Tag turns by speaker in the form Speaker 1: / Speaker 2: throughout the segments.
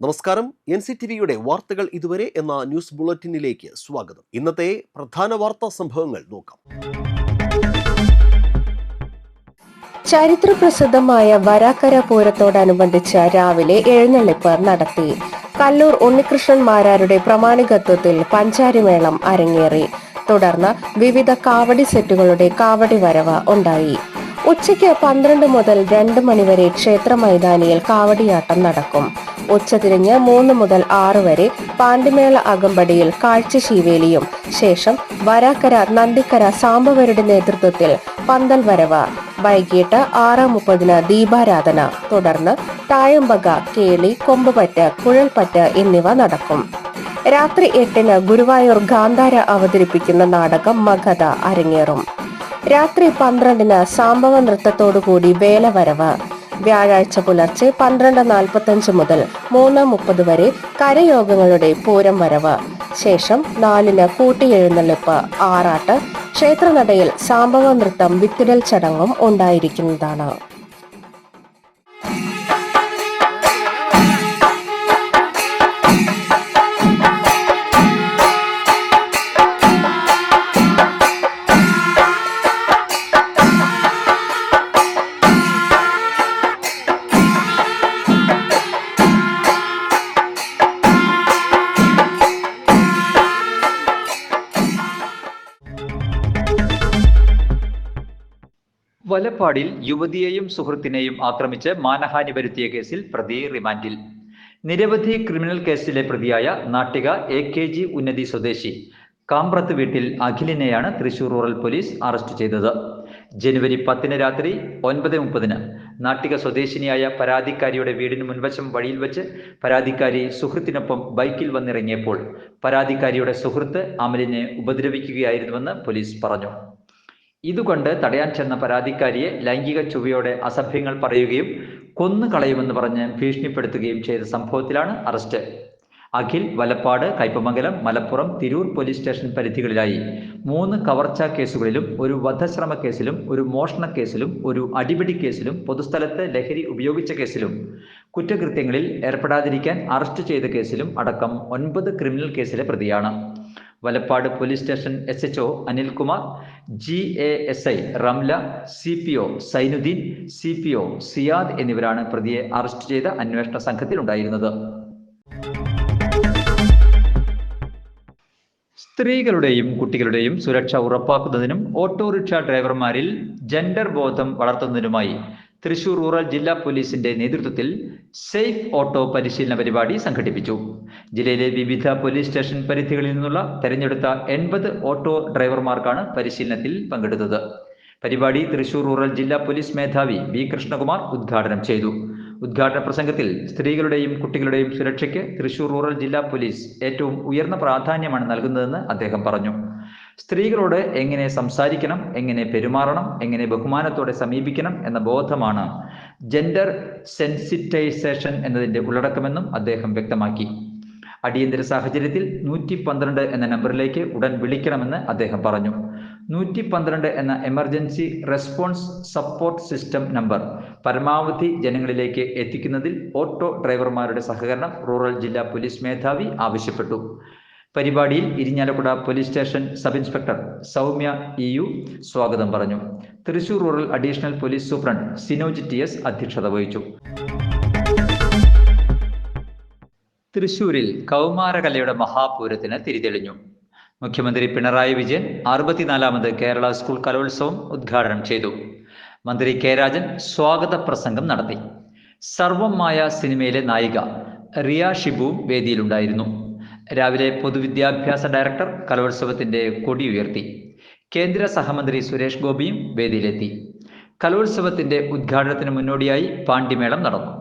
Speaker 1: നമസ്കാരം. N C T വിയുടെ വാർത്തകൾ ഇതുവരെ എന്ന ന്യൂസ് ബുള്ളറ്റിനിലേക്ക് സ്വാഗതം. ഇന്നത്തെ പ്രധാന വാർത്താ സംഭവങ്ങൾ നോക്കാം.
Speaker 2: ചരിത്രപ്രസിദ്ധമായ വരാക്കര പൂരത്തോടനുബന്ധിച്ച് രാവിലെ എഴുന്നള്ളിപ്പ് നടത്തി. കല്ലൂർ ഉണ്ണികൃഷ്ണൻ മാരാരുടെ പ്രമാണികത്വത്തിൽ പഞ്ചാരിമേളം അരങ്ങേറി. തുടർന്ന് വിവിധ കാവടി സെറ്റുകളുടെ കാവടി വരവ് ഉണ്ടായി. ഉച്ചയ്ക്ക് പന്ത്രണ്ട് മുതൽ രണ്ട് മണിവരെ ക്ഷേത്ര മൈതാനിയിൽ കാവടിയാട്ടം നടക്കും. ഉച്ചതിരിഞ്ഞ് മൂന്ന് മുതൽ ആറ് വരെ പാണ്ടിമേള അകമ്പടിയിൽ കാഴ്ചശീവേലിയും ശേഷം വരാക്കര നന്ദിക്കര സാമ്പവരുടെ നേതൃത്വത്തിൽ പന്തൽ വരവ്. വൈകിട്ട് ആറ് മുപ്പതിന് ദീപാരാധന. തുടർന്ന് തായമ്പക കേളി കൊമ്പുപറ്റ് കുഴൽപ്പറ്റ് എന്നിവ നടക്കും. രാത്രി എട്ടിന് ഗുരുവായൂർ ഗാന്ധാര അവതരിപ്പിക്കുന്ന നാടകം മഗധ അരങ്ങേറും. രാത്രി പന്ത്രണ്ടിന് സാമ്പവ നൃത്തത്തോടുകൂടി വേലവരവ്. വ്യാഴാഴ്ച പുലർച്ചെ പന്ത്രണ്ട് നാൽപ്പത്തഞ്ച് മുതൽ മൂന്ന് മുപ്പത് വരെ കരയോഗങ്ങളുടെ പൂരം വരവ്. ശേഷം നാലിന് കൂട്ടിയെഴുന്നള്ളിപ്പ് ആറാട്ട് ക്ഷേത്രനടയിൽ സാമ്പവ നൃത്തം വിത്തിടൽ ചടങ്ങും ഉണ്ടായിരിക്കുന്നതാണ്.
Speaker 3: വലപ്പാടിൽ യുവതിയെയും സുഹൃത്തിനെയും ആക്രമിച്ച് മാനഹാനി വരുത്തിയ കേസിൽ പ്രതി റിമാൻഡിൽ. നിരവധി ക്രിമിനൽ കേസിലെ പ്രതിയായ നാട്ടിക എ കെ ജി ഉന്നതി സ്വദേശി കാമ്പ്രത്ത് വീട്ടിൽ അഖിലിനെയാണ് തൃശൂർ റൂറൽ പോലീസ് അറസ്റ്റ് ചെയ്തത്. ജനുവരി പത്തിന് രാത്രി ഒൻപത് മുപ്പതിന് നാട്ടിക സ്വദേശിനിയായ പരാതിക്കാരിയുടെ വീടിന് മുൻവശം വഴിയിൽ വെച്ച് പരാതിക്കാരി സുഹൃത്തിനൊപ്പം ബൈക്കിൽ വന്നിറങ്ങിയപ്പോൾ പരാതിക്കാരിയുടെ സുഹൃത്ത് അമലിനെ ഉപദ്രവിക്കുകയായിരുന്നുവെന്ന് പോലീസ് പറഞ്ഞു. ഇതുകൊണ്ട് തടയാൻ ചെന്ന പരാതിക്കാരിയെ ലൈംഗിക ചുവയോടെ അസഭ്യങ്ങൾ പറയുകയും കൊന്നു കളയുമെന്ന് പറഞ്ഞ് ഭീഷണിപ്പെടുത്തുകയും ചെയ്ത സംഭവത്തിലാണ് arrest. Akhil Valappad Kaipamangalam Malappuram Tirur police station പരിധികളിലായി. മൂന്ന് കവർച്ചാ കേസുകളിലും ഒരു വധശ്രമ കേസിലും ഒരു മോഷണ കേസിലും ഒരു അടിപിടി കേസിലും പൊതുസ്ഥലത്ത് ലഹരി ഉപയോഗിച്ച കേസിലും. കുറ്റകൃത്യങ്ങളിൽ ഏർപ്പെടാതിരിക്കാൻ അറസ്റ്റ് ചെയ്ത കേസിലും അടക്കം ഒൻപത് ക്രിമിനൽ കേസിലെ പ്രതിയാണ്. Valappad police station S H O Anilkumar G A S I Ramla C P O Sainudheen C P O Siyad എന്നിവരാണ് പ്രതിയെ അറസ്റ്റ് ചെയ്ത അന്വേഷണ സംഘത്തിലുണ്ടായിരുന്നത്. സ്ത്രീകളുടെയും കുട്ടികളുടെയും സുരക്ഷ ഉറപ്പാക്കുന്നതിനും ഓട്ടോറിക്ഷ ഡ്രൈവർമാരിൽ ജെൻഡർ ബോധം വളർത്തുന്നതിനുമായി തൃശൂർ റൂറൽ ജില്ലാ പോലീസിന്റെ നേതൃത്വത്തിൽ സേഫ് ഓട്ടോ പരിശീലന പരിപാടി സംഘടിപ്പിച്ചു. ജില്ലയിലെ വിവിധ പോലീസ് സ്റ്റേഷൻ പരിധികളിൽ നിന്നുള്ള തെരഞ്ഞെടുത്ത എൺപത് ഓട്ടോ ഡ്രൈവർമാർക്കാണ് പരിശീലനത്തിൽ പങ്കെടുത്തത്. പരിപാടി തൃശൂർ റൂറൽ ജില്ലാ പോലീസ് മേധാവി വി കൃഷ്ണകുമാർ ഉദ്ഘാടനം ചെയ്തു. ഉദ്ഘാടന പ്രസംഗത്തിൽ സ്ത്രീകളുടെയും കുട്ടികളുടെയും സുരക്ഷയ്ക്ക് തൃശൂർ റൂറൽ ജില്ലാ പോലീസ് ഏറ്റവും ഉയർന്ന പ്രാധാന്യമാണ് നൽകുന്നതെന്ന് അദ്ദേഹം പറഞ്ഞു. സ്ത്രീകളോട് എങ്ങനെ സംസാരിക്കണം എങ്ങനെ പെരുമാറണം എങ്ങനെ ബഹുമാനത്തോടെ സമീപിക്കണം എന്ന ബോധമാണ് ജെൻഡർ സെൻസിറ്റൈസേഷൻ എന്നതിന്റെ ഉള്ളടക്കമെന്നും അദ്ദേഹം വ്യക്തമാക്കി. അടിയന്തര സാഹചര്യത്തിൽ നൂറ്റി പന്ത്രണ്ട് എന്ന നമ്പറിലേക്ക് ഉടൻ വിളിക്കണമെന്ന് അദ്ദേഹം പറഞ്ഞു. നൂറ്റി പന്ത്രണ്ട് എന്ന emergency response support system number പരമാവധി ജനങ്ങളിലേക്ക് എത്തിക്കുന്നതിൽ ഓട്ടോ ഡ്രൈവർമാരുടെ സഹകരണം റൂറൽ ജില്ലാ പോലീസ് മേധാവി ആവശ്യപ്പെട്ടു. പരിപാടിയിൽ Irinjalakuda police station sub inspector Soumya E U സ്വാഗതം പറഞ്ഞു. Thrissur rural additional police superintendent Sinoj T S അധ്യക്ഷത വഹിച്ചു. തൃശൂരിൽ കൗമാരകലയുടെ മഹാപൂരത്തിന് തിരിതെളിഞ്ഞു. മുഖ്യമന്ത്രി പിണറായി വിജയൻ അറുപത്തിനാലാമത് കേരള സ്കൂൾ കലോത്സവം ഉദ്ഘാടനം ചെയ്തു. മന്ത്രി കെ രാജൻ സ്വാഗത പ്രസംഗം നടത്തി. സർവമായ സിനിമയിലെ നായിക റിയ ഷിബുവും വേദിയിലുണ്ടായിരുന്നു. രാവിലെ പൊതുവിദ്യാഭ്യാസ ഡയറക്ടർ കലോത്സവത്തിന്റെ കൊടി ഉയർത്തി. കേന്ദ്ര സഹമന്ത്രി സുരേഷ് ഗോപിയും വേദിയിലെത്തി. കലോത്സവത്തിന്റെ ഉദ്ഘാടനത്തിന് മുന്നോടിയായി പാണ്ഡിമേളം നടന്നു.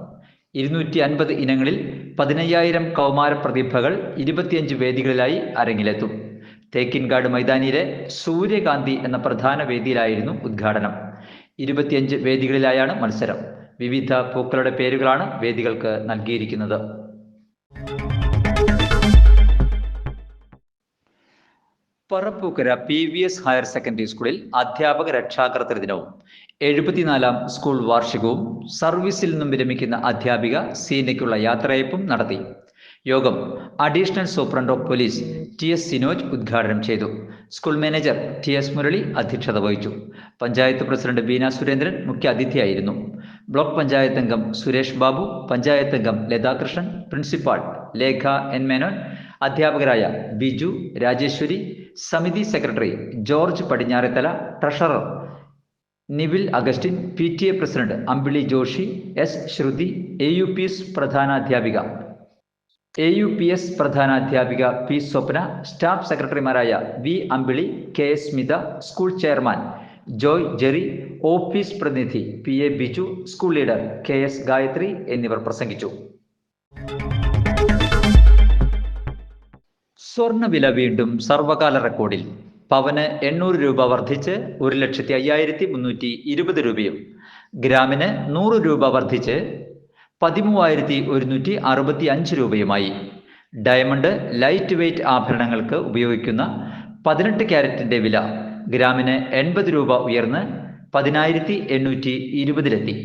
Speaker 3: ഇരുന്നൂറ്റി അൻപത് ഇനങ്ങളിൽ പതിനയ്യായിരം കൗമാര പ്രതിഭകൾ ഇരുപത്തിയഞ്ച് വേദികളിലായി അരങ്ങിലെത്തും. തേക്കിൻകാട് മൈതാനിയിലെ സൂര്യകാന്തി എന്ന പ്രധാന വേദിയിലായിരുന്നു ഉദ്ഘാടനം. ഇരുപത്തിയഞ്ച് വേദികളിലായാണ് മത്സരം. വിവിധ പൂക്കളുടെ പേരുകളാണ് വേദികൾക്ക് നൽകിയിരിക്കുന്നത്. Parappukkara P V S higher secondary സ്കൂളിൽ അധ്യാപക രക്ഷാകർത്തൃ ദിനവും എഴുപത്തിനാലാം സ്കൂൾ വാർഷികവും സർവീസിൽ നിന്നും വിരമിക്കുന്ന അധ്യാപിക സീനയ്ക്കുള്ള യാത്രയപ്പും നടത്തി. യോഗം additional superintendent of police T S Sinoj ഉദ്ഘാടനം ചെയ്തു. School manager T S Murali അധ്യക്ഷത വഹിച്ചു. പഞ്ചായത്ത് പ്രസിഡന്റ് ബീന സുരേന്ദ്രൻ മുഖ്യ അതിഥിയായിരുന്നു. ബ്ലോക്ക് പഞ്ചായത്ത് അംഗം സുരേഷ് ബാബു പഞ്ചായത്ത് അംഗം ലതാകൃഷ്ണൻ പ്രിൻസിപ്പാൾ ലേഖ എൻ മേനോൻ അധ്യാപകരായ ബിജു രാജേശ്വരി സമിതി secretary George Padinjarathala treasurer Nivil Augustin P T A president Ambili Joshi S Shruthi A U P S പ്രധാനാധ്യാപിക A U P S പ്രധാനാധ്യാപിക P Swapna staff സെക്രട്ടറിമാരായ V Ambili K S Smitha school chairman Joy Jerry office പ്രതിനിധി P A Biju school leader K S Gayathri എന്നിവർ പ്രസംഗിച്ചു. സ്വർണവില വീണ്ടും സർവകാല റെക്കോർഡിൽ. പവന് എണ്ണൂറ് രൂപ വർദ്ധിച്ച് ഒരു ലക്ഷത്തി അയ്യായിരത്തി മുന്നൂറ്റി ഇരുപത് രൂപയും. ഗ്രാമിന് നൂറ് രൂപ വർദ്ധിച്ച് പതിമൂവായിരത്തി ഒരുന്നൂറ്റി അറുപത്തി അഞ്ച് രൂപയുമായി. ഡയമണ്ട് ലൈറ്റ് വെയ്റ്റ് ആഭരണങ്ങൾക്ക് ഉപയോഗിക്കുന്ന പതിനെട്ട് ക്യാരറ്റിന്റെ വില ഗ്രാമിന് എൺപത് രൂപ ഉയർന്ന് പതിനായിരത്തി എണ്ണൂറ്റി ഇരുപതിലെത്തി.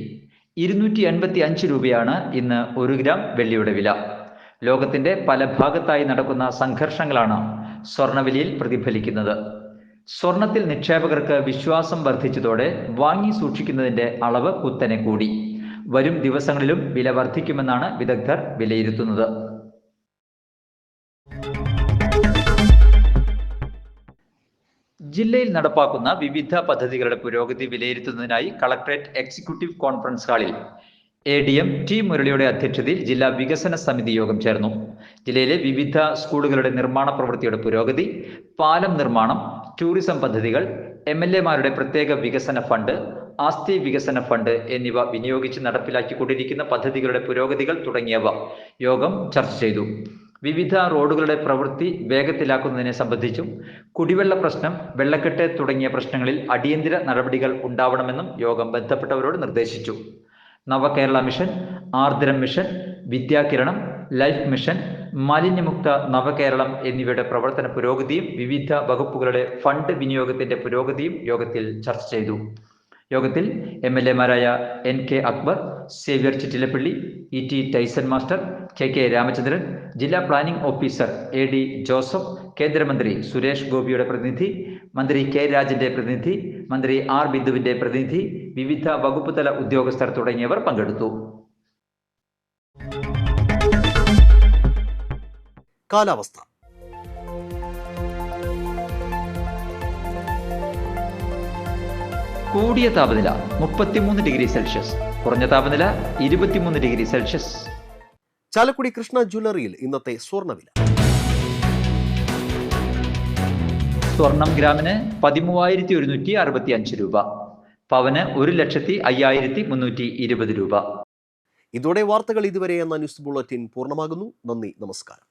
Speaker 3: ഇരുന്നൂറ്റി എൺപത്തി അഞ്ച് രൂപയാണ് ഇന്ന് ഒരു ഗ്രാം വെള്ളിയുടെ വില. ലോകത്തിന്റെ പല ഭാഗത്തായി നടക്കുന്ന സംഘർഷങ്ങളാണ് സ്വർണവിലയിൽ പ്രതിഫലിക്കുന്നത്. സ്വർണത്തിൽ നിക്ഷേപകർക്ക് വിശ്വാസം വർദ്ധിച്ചതോടെ വാങ്ങി സൂക്ഷിക്കുന്നതിന്റെ അളവ് കുത്തനെ കൂടി. വരും ദിവസങ്ങളിലും വില വർദ്ധിക്കുമെന്നാണ് വിദഗ്ധർ വിലയിരുത്തുന്നത്. ജില്ലയിൽ നടപ്പാക്കുന്ന വിവിധ പദ്ധതികളുടെ പുരോഗതി വിലയിരുത്തുന്നതിനായി കളക്ടറേറ്റ് എക്സിക്യൂട്ടീവ് കോൺഫറൻസ് ഹാളിൽ എ ഡി എം ടി മുരളിയുടെ അധ്യക്ഷതയിൽ ജില്ലാ വികസന സമിതി യോഗം ചേർന്നു. ജില്ലയിലെ വിവിധ സ്കൂളുകളുടെ നിർമ്മാണ പ്രവൃത്തിയുടെ പുരോഗതി പാലം നിർമ്മാണം ടൂറിസം പദ്ധതികൾ എം എൽ എമാരുടെ പ്രത്യേക വികസന ഫണ്ട് ആസ്തി വികസന ഫണ്ട് എന്നിവ വിനിയോഗിച്ച് നടപ്പിലാക്കിക്കൊണ്ടിരിക്കുന്ന പദ്ധതികളുടെ പുരോഗതികൾ തുടങ്ങിയവ യോഗം ചർച്ച ചെയ്തു. വിവിധ റോഡുകളുടെ പ്രവൃത്തി വേഗത്തിലാക്കുന്നതിനെ സംബന്ധിച്ചും കുടിവെള്ള പ്രശ്നം വെള്ളക്കെട്ട് തുടങ്ങിയ പ്രശ്നങ്ങളിൽ അടിയന്തര നടപടികൾ ഉണ്ടാവണമെന്നും യോഗം ബന്ധപ്പെട്ടവരോട് നിർദ്ദേശിച്ചു. Navakerala mission Ardram mission Vidyakiranam life mission മാലിന്യമുക്ത നവകേരളം എന്നിവയുടെ പ്രവർത്തന പുരോഗതിയും വിവിധ വകുപ്പുകളുടെ ഫണ്ട് വിനിയോഗത്തിന്റെ പുരോഗതിയും യോഗത്തിൽ ചർച്ച ചെയ്തു. യോഗത്തിൽ M L എമാരായ N K Akbar Xavier Chittilappilly E T Tyson master K K Ramachandran ജില്ലാ planning officer A D Joseph കേന്ദ്രമന്ത്രി സുരേഷ് ഗോപിയുടെ പ്രതിനിധി മന്ത്രി കെ രാജന്റെ പ്രതിനിധി മന്ത്രി ആർ ബിന്ദുവിന്റെ പ്രതിനിധി വിവിധ വകുപ്പ് തല ഉദ്യോഗസ്ഥർ തുടങ്ങിയവർ പങ്കെടുത്തു.
Speaker 1: കാലാവസ്ഥ.
Speaker 3: കൂടിയ താപനില മുപ്പത്തിമൂന്ന് ഡിഗ്രി സെൽഷ്യസ്. കുറഞ്ഞ താപനില ഇരുപത്തിമൂന്ന് ഡിഗ്രി സെൽഷ്യസ്.
Speaker 1: ചാലക്കുടി കൃഷ്ണ ജ്വല്ലറിയിൽ ഇന്നത്തെ സ്വർണവില
Speaker 3: സ്വർണം ഗ്രാമിന് പതിമൂവായിരത്തി ഒരുന്നൂറ്റി അറുപത്തി അഞ്ച് രൂപ. പവന് ഒരു ലക്ഷത്തി അയ്യായിരത്തി മുന്നൂറ്റി ഇരുപത് രൂപ.
Speaker 1: ഇതോടെ വാർത്തകൾ ഇതുവരെ എന്ന ന്യൂസ് ബുള്ളറ്റിൻ പൂർണമാകുന്നു. നന്ദി നമസ്കാരം.